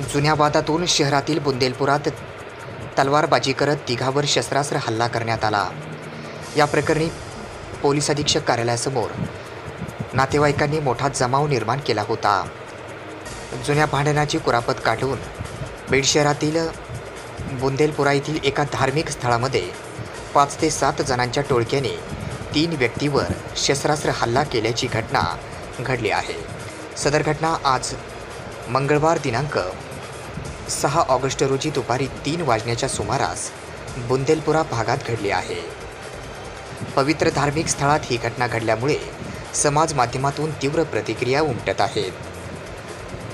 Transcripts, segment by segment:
जुन्या वादातून शहरातील बुंदेलपुरात तलवारबाजी करत तिघावर शस्त्रास्त्र हल्ला करण्यात आला. या प्रकरणी पोलीस अधीक्षक कार्यालयासमोर नातेवाईकांनी मोठा जमाव निर्माण केला होता. जुन्या भांडणाची कुरापत काढून बीड शहरातील बुंदेलपुरा येथील एका धार्मिक स्थळामध्ये पाच ते सात जणांच्या टोळक्याने तीन व्यक्तीवर शस्त्रास्त्र हल्ला केल्याची घटना घडली आहे. सदर घटना आज मंगळवार दिनांक सहा ऑगस्ट रोजी दुपारी तीन वाजण्याच्या सुमारास बुंदेलपुरा भागात घडली आहे. पवित्र धार्मिक स्थळात ही घटना घडल्यामुळे समाज माध्यमातून तीव्र प्रतिक्रिया उमटत आहेत.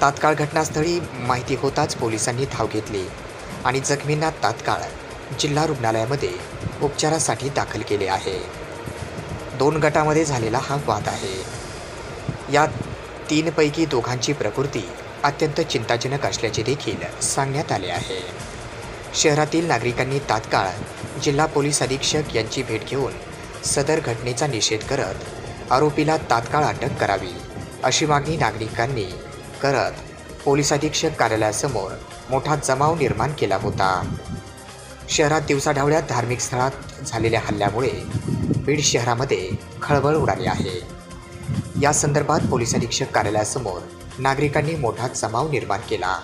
तात्काळ घटनास्थळी माहिती होताच पोलिसांनी धाव घेतली आणि जखमींना तात्काळ जिल्हा रुग्णालयामध्ये उपचारासाठी दाखल केले आहे. दोन गटामध्ये झालेला हा वाद आहे. यात तीनपैकी दोघांची प्रकृती अत्यंत चिंताजनक असल्याचे देखील सांगण्यात आले आहे. शहरातील नागरिकांनी तात्काळ जिल्हा पोलीस अधीक्षक यांची भेट घेऊन सदर घटनेचा निषेध करत आरोपीला तात्काळ अटक करावी अशी मागणी नागरिकांनी करत पोलीस अधीक्षक कार्यालयासमोर मोठा जमाव निर्माण केला होता. शहरात दिवसाढवळ्यात धार्मिक स्थळात झालेल्या हल्ल्यामुळे बीड शहरामध्ये खळबळ उडाली आहे. या संदर्भात पोलीस अधीक्षक कार्यालयासमोर नागरिकांनी मोठा जमाव निर्माण केला.